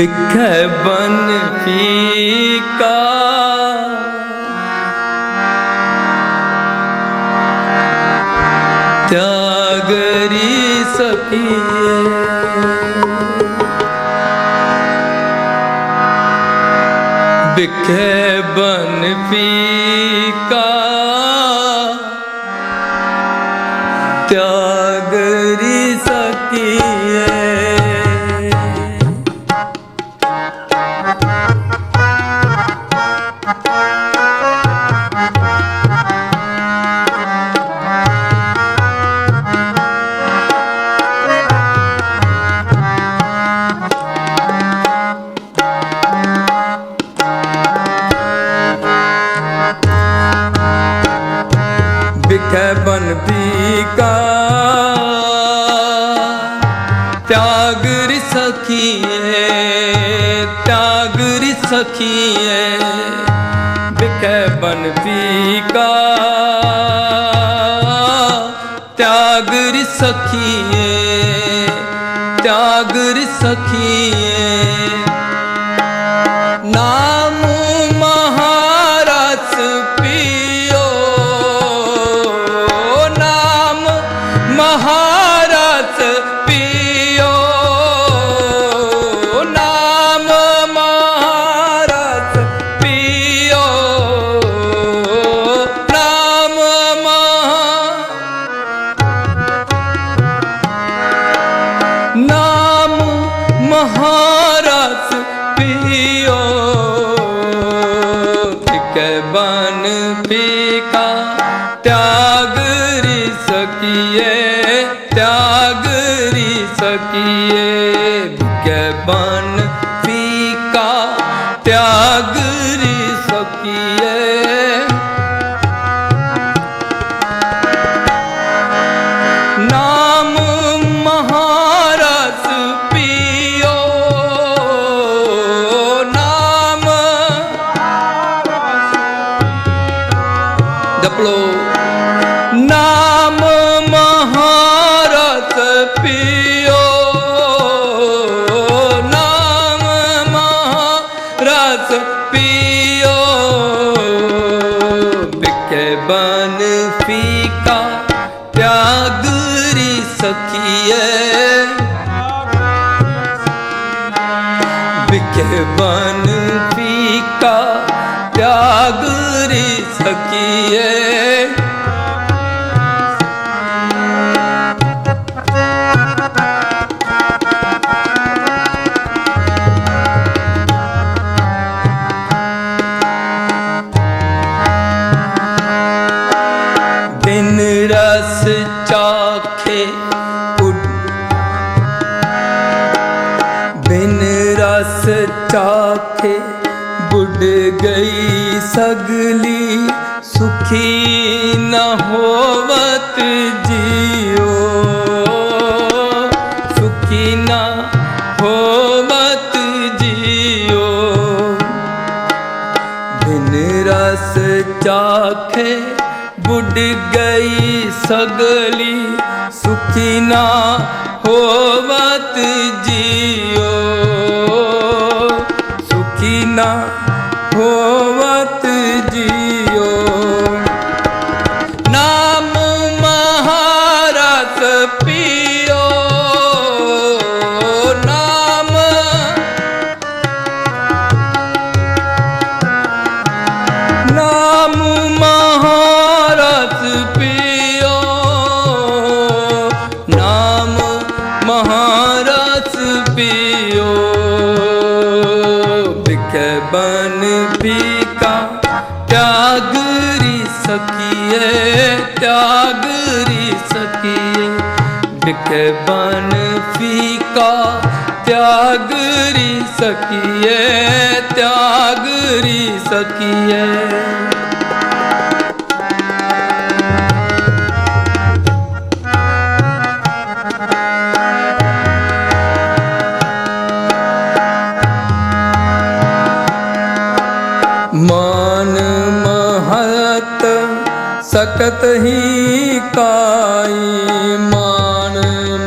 ਬਿਖੈ ਬਨ ਫੀਕਾ ਤਿਆਗਰੀ ਸਕੀਏ। ਬਿਖੈ ਬਨ ਫੀਕਾ ਦੇਖੀਏ ਵਿਖੇ ਬਨ ਪੀਕਾ ਤਿਆਗ ਸਖੀਏ ਤਿਆਗ ਸਖੀਏ। का त्याग सकिए त्याग सकिए ज्ञान ਬਨ ਫੀਕਾ ਤਿਆਗ रि ਸਕੀਏ ਬਿਕੇ ਬਨ ਫੀਕਾ ਤਿਆਗ रि ਸਕੀਏ ਗਈ ਸਗਲੀ, ਸੁਖੀ ਨ ਹੋਵਤ ਜੀਓ ਸੁਖੀ ਨ ਹੋਵਤ ਜੀਓ ਬਿਨ ਰਸ ਚਾਖੇ ਬੁੱਢ ਗਈ ਸਗਲੀ, ਸੁਖੀ ਨਾ ਹੋਵਤ ਜੀਓ ਸੁਖੀ ਨਾ ਬਨ ਪੀਕਾ ਤਿਆਗ रि ਸਕੀਏ ਤਿਆਗ रि ਸਕੀਏ ਬਿਖੈ ਬਨ ਫੀਕਾ ਤਿਆਗ रि ਸਕੀਏ ਤਿਆਗ रि ਸਕੀਏ ਹੀ ਮਾਨ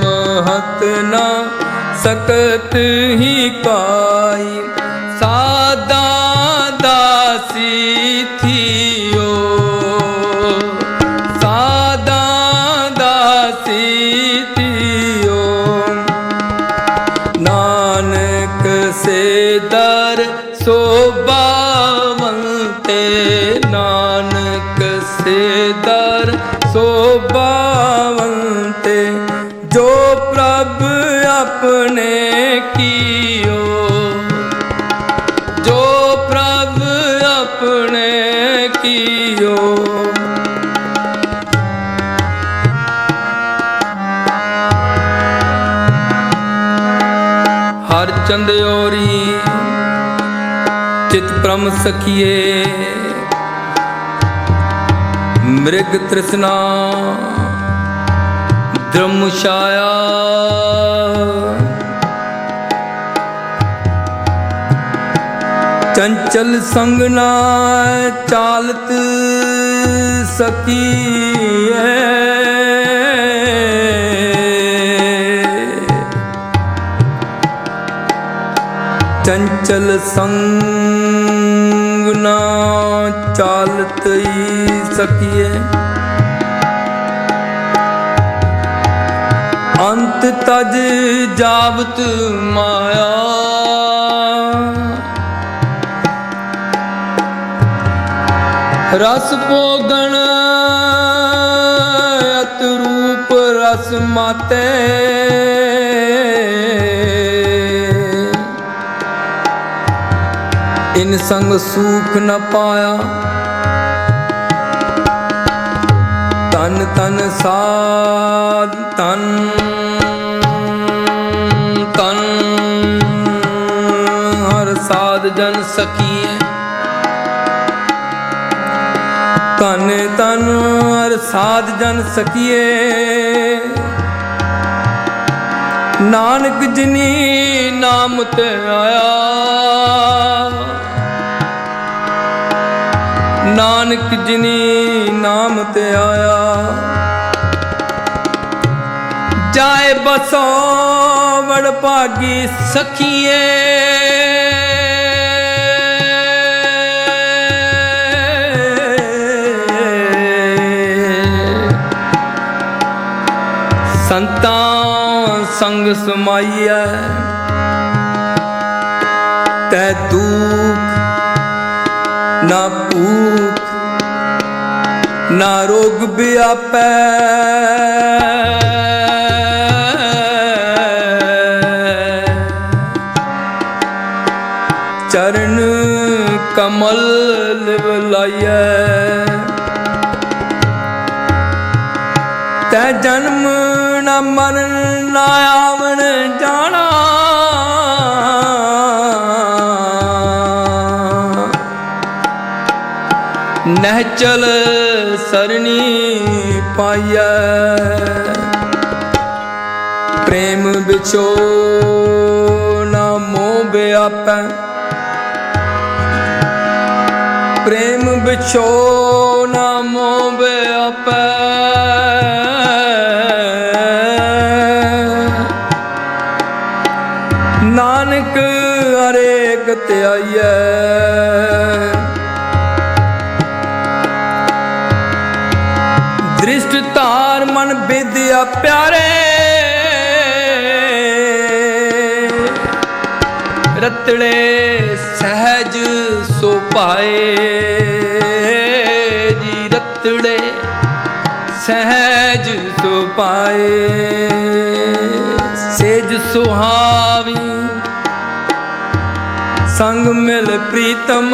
ਮਹਤ ਨਾ ਸਕਤ ਹੀ ਕਾਈ। ਸਾਦਾ ਦਾਸੀ ਥੀਓ। ਸਾਦਾ ਦਾਸੀ ਥੀਓ। ਨਾਨਕ ਸੇ ਦਰ ਸੋਭਾਵੰਤੇ ਨਾਨਕ ਸੇ ਦਰ ਸੋਭਾਵੰਤੇ ਜੋ ਪ੍ਰਭ ਆਪਣੇ ਕੀਓ। ਜੋ ਪ੍ਰਭ ਆਪਣੇ ਕੀਓ। ਹਰ ਚੰਦਿਓਰੀ ਚਿਤ ਪ੍ਰਮ ਸਖੀਏ ਮ੍ਰਿਗ ਤ੍ਰਿਸ਼ਨਾ ਦ੍ਰਮ ਛਾਇਆ। ਚੰਚਲ ਸੰਗ ਨਾ ਚਾਲਤ ਸਕੀਏ ਚੰਚਲ ਸੰਗ ਨਾ ਚਾਲਤ ਸਕੀਏ ਅੰਤ ਤਜ ਜਾਵਤ ਮਾਇਆ। ਰਸ ਭੋਗਣ ਅਤ ਰੂਪ ਰਸ ਮਾਤੇ। ਇਨ ਸੰਗ ਸੂਖ ਨ ਪਾਇਆ। ਤਨ ਤਨ ਸਾ ਤਨ ਤਨ। ਹਰ ਸਾਧ ਜਨ ਸਕੀਏ ਤਨ ਤਨ ਹਰ ਸਾਧ ਜਨ ਸਕੀਏ ਨਾਨਕ ਜਿਨੀ ਨਾਮ ਤੇ ਆਇਆ। ਨਾਨਕ ਜਿਨੀ ਨਾਮ ਤੇ ਆਇਆ। ਜਾਏ ਬਸੋ ਵਡ ਭਾਗੀ ਸਖੀਏ। ਸੰਤਾਂ ਸੰਗ ਸਮਾਈਐ, ਤੈ ਦੁਖ ਨਾ ਭੂਖ ਨਾ ਰੋਗ ਵਿਆਪੈ। ਚਰਨ ਕਮਲ ਲਿਵ ਲਾਈਐ। ਤੈ ਜਨਮ ਨਾ ਮਰਨ, ਨਾ ਆਵਣ ਜਾਣਾ। ਨਹਿਚਲ ਸਰਣੀ ਪਾਈਐ। ਪ੍ਰੇਮ ਵਿਚੋ ਨਾ ਮੋਹ ਵਿਆਪੈ ਪ੍ਰੇਮ ਨਾ ਮੋਹ ਵਿਆਪੈ ਨਾਨਕ ਹਰੇਕ ਧਿਆਈਐ ਦ੍ਰਿਸ਼ਟ ਧਾਰ ਮਨ ਵਿਦਿਆ ਪਿਆਰੇ। ਰਤੜੇ ਸਹਿਜ ਸੋ ਪਾਏ। ਜੀ ਸਹਿਜ ਸੋ ਪਾਏ। ਸੇਜ ਸੁਹਾਵੀ ਸੰਗ ਮਿਲ ਪ੍ਰੀਤਮ।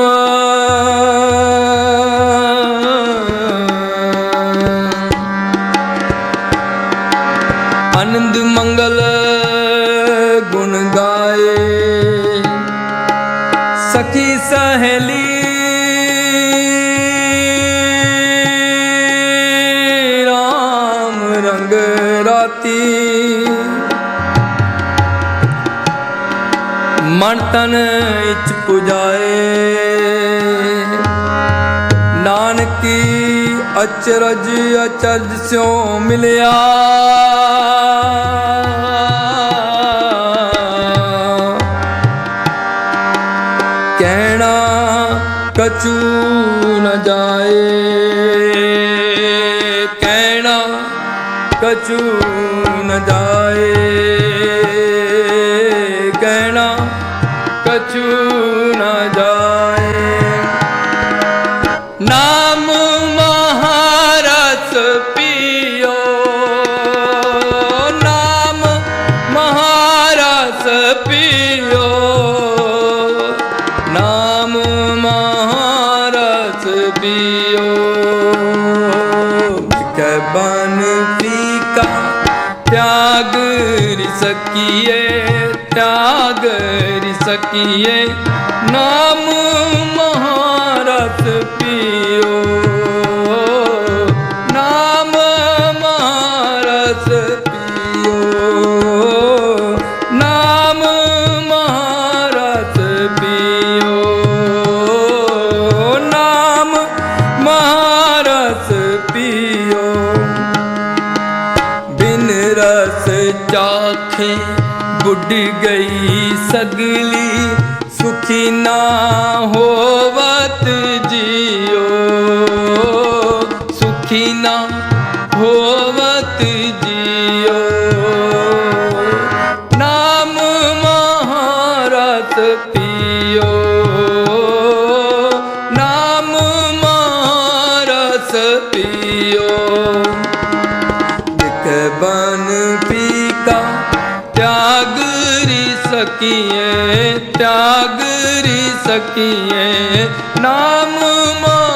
ਆਨੰਦ ਮੰਗਲ ਗੁਣ ਗਾਏ। ਸਖੀ ਸਹੇਲੀ ਮਨ ਤਨ ਇਚ ਪੁਜਾਏ। ਨਾਨਕੀ ਅਚਰਜ ਅਚਰਜ ਸਿਉ ਮਿਲਿਆ। ਕਹਿਣਾ ਕਚੂ ਕਹਿਣਾ ਕਚੂ ਕਛੂ ਨ ਜਾਏ। ਨਾਮ ਮਹਾਰਸ ਪੀਓ। ਨਾਮ ਮਹਾਰਸ ਪੀਓ। ਨਾਮ ਮਹਾਰਸ ਪੀਓ। ਵਿਖੇ ਬਨ ਪੀਕਾ ત્યાગ રી સકીએ ત્યાગ રી સકીએ ના ਉੱਡ ਗਈ ਸਗਲੀ ਸੁਖੀ ਨਾ ਹੋਵਤ ਜੀਓ। ਸੁਖੀ ਨਾ ਹੋਵਤ ਸਕੀਏ। ਨਾਮ ਮਾ